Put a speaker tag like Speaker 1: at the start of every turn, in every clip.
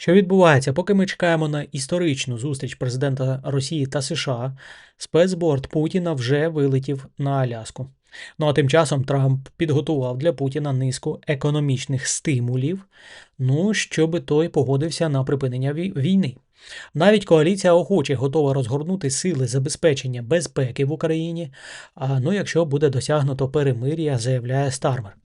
Speaker 1: Що відбувається, поки ми чекаємо на історичну зустріч президента Росії та США, спецборд Путіна вже вилетів на Аляску. Ну а тим часом Трамп підготував для Путіна низку економічних стимулів, ну щоб той погодився на припинення війни. Навіть коаліція охочих готова розгорнути сили забезпечення безпеки в Україні. А ну, якщо буде досягнуто перемир'я, заявляє Стармер.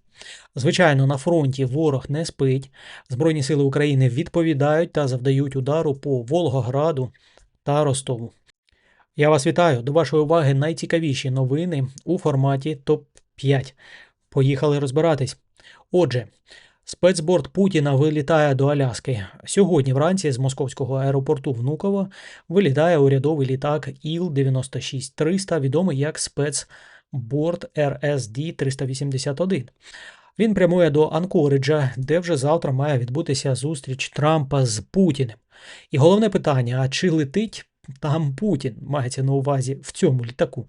Speaker 1: Звичайно, на фронті ворог не спить. Збройні сили України відповідають та завдають удару по Волгограду та Ростову. Я вас вітаю. До вашої уваги найцікавіші новини у форматі ТОП-5. Поїхали розбиратись. Отже, спецборд Путіна вилітає до Аляски. Сьогодні вранці з московського аеропорту Внуково вилітає урядовий літак Іл-96-300, відомий як спецборд РСД-381. Він прямує до Анкориджа, де вже завтра має відбутися зустріч Трампа з Путіним. І головне питання: а чи летить там Путін? Мається на увазі в цьому літаку.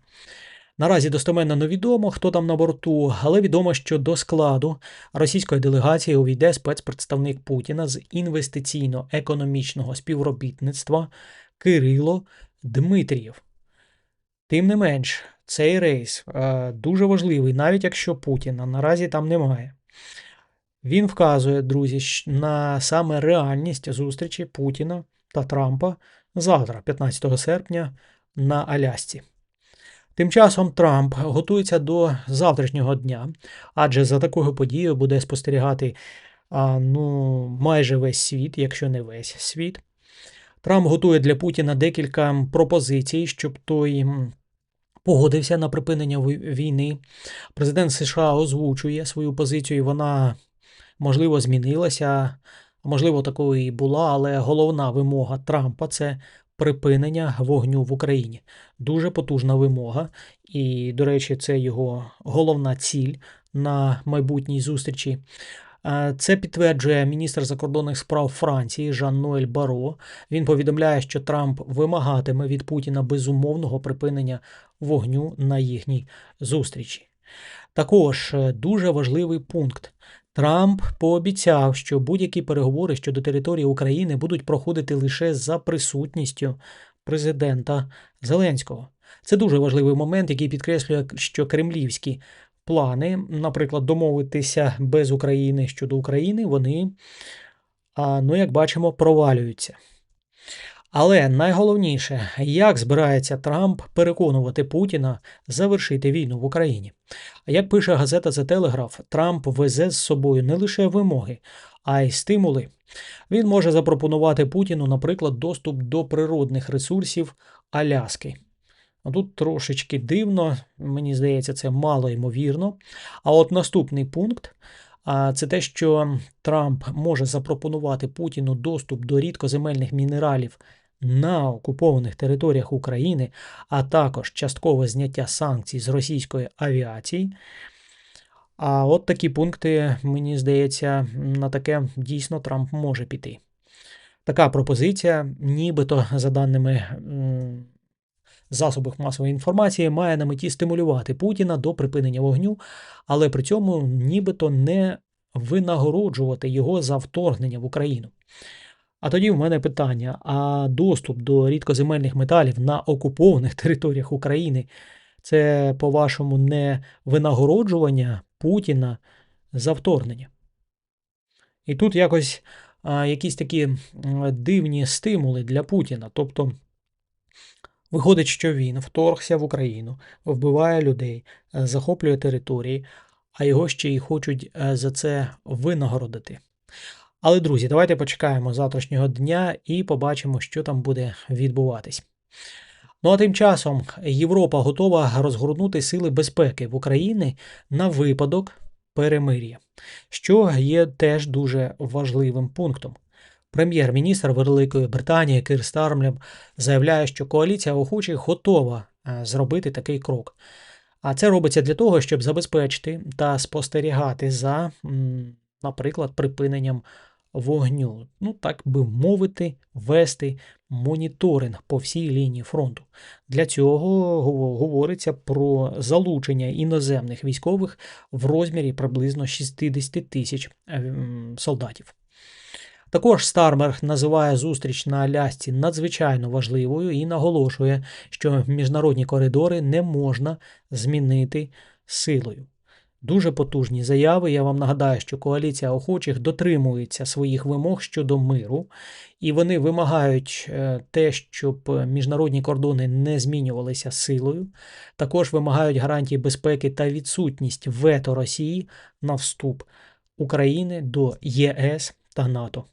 Speaker 1: Наразі достеменно невідомо, хто там на борту, але відомо, що до складу російської делегації увійде спецпредставник Путіна з інвестиційно-економічного співробітництва Кирило Дмитрієв. Тим не менш, цей рейс е, дуже важливий, навіть якщо Путіна наразі там немає. Він вказує, друзі, на саме реальність зустрічі Путіна та Трампа завтра, 15 серпня, на Алясці. Тим часом Трамп готується до завтрашнього дня, адже за такою подією буде спостерігати а, ну, майже весь світ, якщо не весь світ. Трамп готує для Путіна декілька пропозицій, щоб той погодився на припинення війни. Президент США озвучує свою позицію, вона, можливо, змінилася, можливо, такою і була, але головна вимога Трампа це припинення вогню в Україні. Дуже потужна вимога, і, до речі, це його головна ціль на майбутній зустрічі. Це підтверджує міністр закордонних справ Франції Жан-Ноель Баро. Він повідомляє, що Трамп вимагатиме від Путіна безумовного припинення вогню на їхній зустрічі. Також е, дуже важливий пункт. Трамп пообіцяв, що будь-які переговори щодо території України будуть проходити лише за присутністю президента Зеленського. Це дуже важливий момент, який підкреслює, що кремлівські плани, наприклад, домовитися без України щодо України, вони, ну, як бачимо, провалюються. Але найголовніше, як збирається Трамп переконувати Путіна завершити війну в Україні. Як пише газета The Telegraph, Трамп везе з собою не лише вимоги, а й стимули. Він може запропонувати Путіну, наприклад, доступ до природних ресурсів Аляски. Тут трошечки дивно, мені здається, це мало ймовірно. А от наступний пункт це те, що Трамп може запропонувати Путіну доступ до рідкоземельних мінералів на окупованих територіях України, а також часткове зняття санкцій з російської авіації. А от такі пункти, мені здається, на таке дійсно Трамп може піти. Така пропозиція, нібито, за даними м, засобів масової інформації, має на меті стимулювати Путіна до припинення вогню, але при цьому нібито не винагороджувати його за вторгнення в Україну. А тоді в мене питання: а доступ до рідкоземельних металів на окупованих територіях України це, по-вашому, не винагороджування Путіна за вторгнення? І тут якось а, якісь такі дивні стимули для Путіна. Тобто, виходить, що він вторгся в Україну, вбиває людей, е, захоплює території, а його ще й хочуть е, за це винагородити. Але, друзі, давайте почекаємо завтрашнього дня і побачимо, що там буде відбуватись. Ну а тим часом Європа готова розгорнути сили безпеки в Україні на випадок перемир'я, що є теж дуже важливим пунктом. Прем'єр-міністр Великої Британії Кир Стармлем заявляє, що коаліція охочих готова е, зробити такий крок. А це робиться для того, щоб забезпечити та спостерігати за, наприклад, припиненням вогню. Ну, так би мовити, вести моніторинг по всій лінії фронту. Для цього говориться про залучення іноземних військових в розмірі приблизно 60 тисяч е, солдатів. Також Стармер називає зустріч на Алясці надзвичайно важливою і наголошує, що міжнародні коридори не можна змінити силою. Дуже потужні заяви. Я вам нагадаю, що коаліція охочих дотримується своїх вимог щодо миру, і вони вимагають е, те, щоб міжнародні кордони не змінювалися силою. Також вимагають гарантії безпеки та відсутність вето Росії на вступ України до ЄС та НАТО.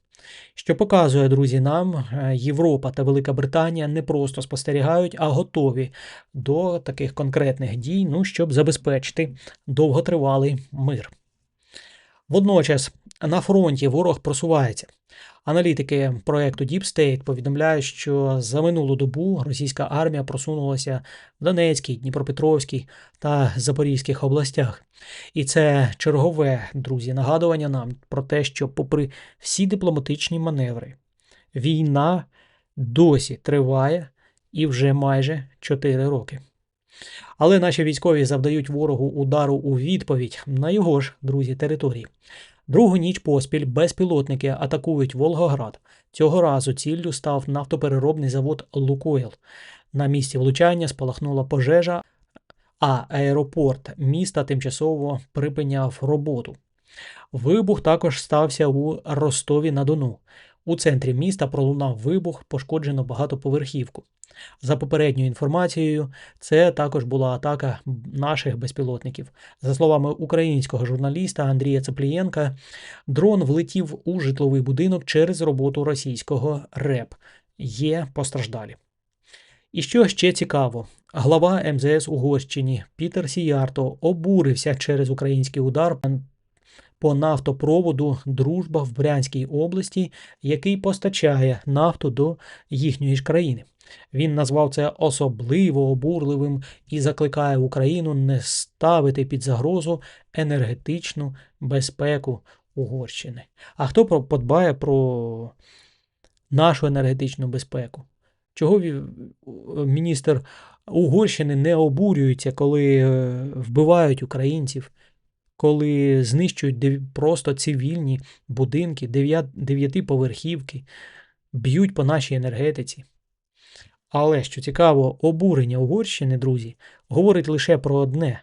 Speaker 1: Що показує, друзі, нам е, Європа та Велика Британія не просто спостерігають, а готові до таких конкретних дій, ну, щоб забезпечити довготривалий мир. Водночас на фронті ворог просувається. Аналітики проекту Deep State повідомляють, що за минулу добу російська армія просунулася в Донецькій, Дніпропетровській та Запорізьких областях. І це чергове, друзі, нагадування нам про те, що, попри всі дипломатичні маневри, війна досі триває і вже майже 4 роки. Але наші військові завдають ворогу удару у відповідь на його ж, друзі, території. Другу ніч поспіль безпілотники атакують Волгоград. Цього разу ціллю став нафтопереробний завод Лукойл. На місці влучання спалахнула пожежа, а аеропорт міста тимчасово припиняв роботу. Вибух також стався у Ростові на Дону. У центрі міста пролунав вибух, пошкоджено багатоповерхівку. За попередньою інформацією, це також була атака наших безпілотників. За словами українського журналіста Андрія Цеплієнка, дрон влетів у житловий будинок через роботу російського РЕП. Є постраждалі. І що ще цікаво, глава МЗС Угорщині Пітер Сіярто обурився через український удар по нафтопроводу Дружба в Брянській області, який постачає нафту до їхньої ж країни. Він назвав це особливо обурливим і закликає Україну не ставити під загрозу енергетичну безпеку Угорщини. А хто подбає про нашу енергетичну безпеку? Чого міністр Угорщини не обурюється, коли е, вбивають українців, коли знищують просто цивільні будинки, дев'ятиповерхівки, б'ють по нашій енергетиці? Але що цікаво, обурення Угорщини, друзі, говорить лише про одне: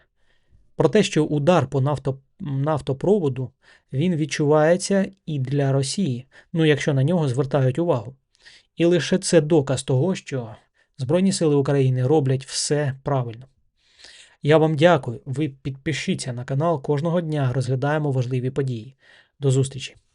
Speaker 1: про те, що удар по нафто, нафтопроводу він відчувається і для Росії, ну якщо на нього звертають увагу. І лише це доказ того, що Збройні Сили України роблять все правильно. Я вам дякую. Ви підпишіться на канал кожного дня, розглядаємо важливі події. До зустрічі!